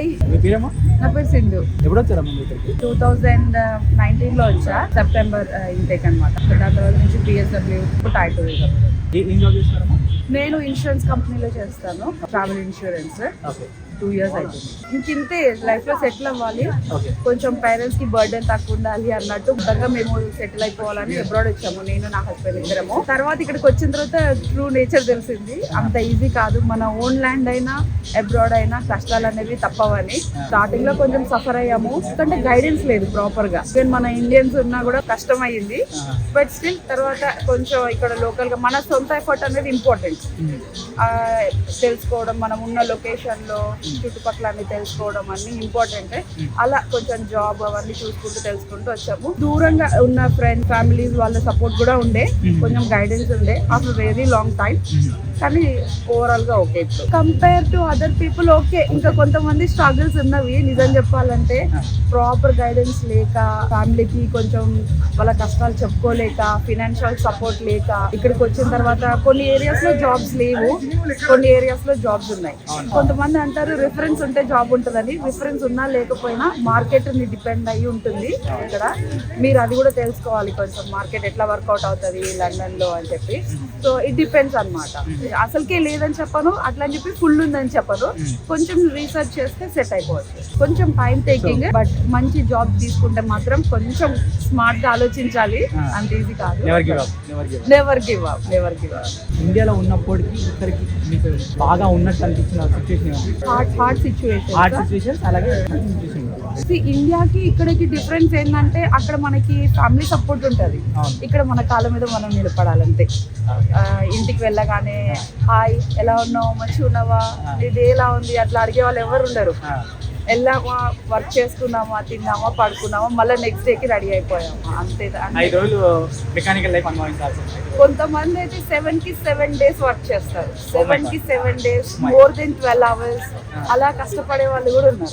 Hi నా పేరు సింధు. ఎప్పుడు వచ్చారా ముందు ఇక్కడికి? టూ థౌజండ్ నైన్టీన్లో వచ్చా. సెప్టెంబర్ ఇంటేక్ అనమాట దాని తర్వాత నుంచి బిఎస్డబ్ల్యూ టై టూరిజం ఏ- ఏం జాబ్ చేస్తున్నారమ్మా నేను ఇన్సూరెన్స్ కంపెనీలో చేస్తాను. Travel insurance okay. Two years అవుతుంది ఇంకింతే లైఫ్లో సెటిల్ అవ్వాలి. కొంచెం పేరెంట్స్కి బర్డెన్ తక్కువ ఉండాలి అన్నట్టు మొత్తంగా మేము సెటిల్ అయిపోవాలని అబ్రాడ్ వచ్చాము. నేను నా హస్బెండ్ ఇద్దరము. తర్వాత ఇక్కడికి వచ్చిన తర్వాత ట్రూ నేచర్ తెలిసింది. అంత ఈజీ కాదు. మన ఓన్ ల్యాండ్ అయినా అబ్రాడ్ అయినా కష్టాలు అనేవి తప్పవని స్టార్టింగ్లో కొంచెం సఫర్ అయ్యాము. ఎందుకంటే గైడెన్స్ లేదు ప్రాపర్గా మన ఇండియన్స్ ఉన్నా కూడా కష్టం అయ్యింది బట్ స్టిల్ తర్వాత కొంచెం ఇక్కడ లోకల్గా మన సొంత ఎఫర్ట్ అనేది ఇంపార్టెంట్ తెలుసుకోవడం మనం ఉన్న లొకేషన్లో చుట్టుపక్కల అన్ని తెలుసుకోవడం అన్ని ఇంపార్టెంట్ అలా కొంచెం జాబ్ అవన్నీ చూసుకుంటూ తెలుసుకుంటూ వచ్చాము. దూరంగా ఉన్న ఫ్రెండ్ ఫ్యామిలీస్ వాళ్ళ సపోర్ట్ కూడా ఉండే. కొంచెం గైడెన్స్ ఉండే. ఆఫ్టర్ వెరీ లాంగ్ టైం కానీ ఓవరాల్గా okay compare to other people okay ఇంకా కొంతమంది స్ట్రగుల్స్ ఉన్నవి నిజం చెప్పాలంటే ప్రాపర్ గైడెన్స్ లేక ఫ్యామిలీకి కొంచెం వాళ్ళ కష్టాలు చెప్పుకోలేక ఫినాన్షియల్ సపోర్ట్ లేక ఇక్కడికి వచ్చిన తర్వాత కొన్ని ఏరియాస్లో జాబ్స్ లేవు. కొన్ని ఏరియాస్లో జాబ్స్ ఉన్నాయి. కొంతమంది అంటారు రిఫరెన్స్ ఉంటే జాబ్ ఉంటుందని. రిఫరెన్స్ ఉన్నా లేకపోయినా మార్కెట్ని డిపెండ్ అయ్యి ఉంటుంది ఇక్కడ. మీరు అది కూడా తెలుసుకోవాలి కొంచెం. మార్కెట్ ఎట్లా వర్కౌట్ అవుతుంది లండన్లో అని చెప్పి. సో ఇట్ డిపెండ్స్ అన్నమాట. అసలుకే లేదని చెప్పను అట్లా అని చెప్పి ఫుల్ ఉందని చెప్పను. కొంచెం రీసెర్చ్ చేస్తే సెట్ అయిపోవచ్చు. కొంచెం టైం టేకింగ్ బట్ మంచి జాబ్ తీసుకుంటే మాత్రం కొంచెం స్మార్ట్గా ఆలోచించాలి. అంత ఈజీ కాదు. Never give up never give up never give up ఇండియాలో ఉన్నప్పటికీ ఇక్కడికి మీకు బాగా ఉన్నట్టు అనిపించిన situation hard hard hard situation situation అలాగే సిచ్యువేషన్ ఇండియాకి ఇక్కడికి డిఫరెన్స్ ఏంటంటే అక్కడ మనకి ఫ్యామిలీ సపోర్ట్ ఉంటుంది. ఇక్కడ మన కాళ్ళ మీద మనం నిలబడాలంతే. ఆ, ఇంటికి వెళ్ళగానే హాయ్ ఎలా ఉన్నావు మంచిగా ఉన్నావా? నీ డే ఎలా ఉంది? అట్లా అడిగే వాళ్ళు ఎవరు ఉండరు. వెళ్ళామా వర్క్ చేసుకున్నామా తిన్నామా పడుకున్నామా మళ్ళీ నెక్స్ట్ డేకి రెడీ అయిపోయామా అంతే అంతే. ఐదు రోజులు మెకానికల్ లైఫ్ అనుభవించాల్సి వస్తుంది. కొంతమంది అయితే సెవెన్కి సెవెన్ డేస్ వర్క్ చేస్తారు. సెవెన్కి seven days more than twelve hours అలా కష్టపడే వాళ్ళు కూడా ఉన్నారు.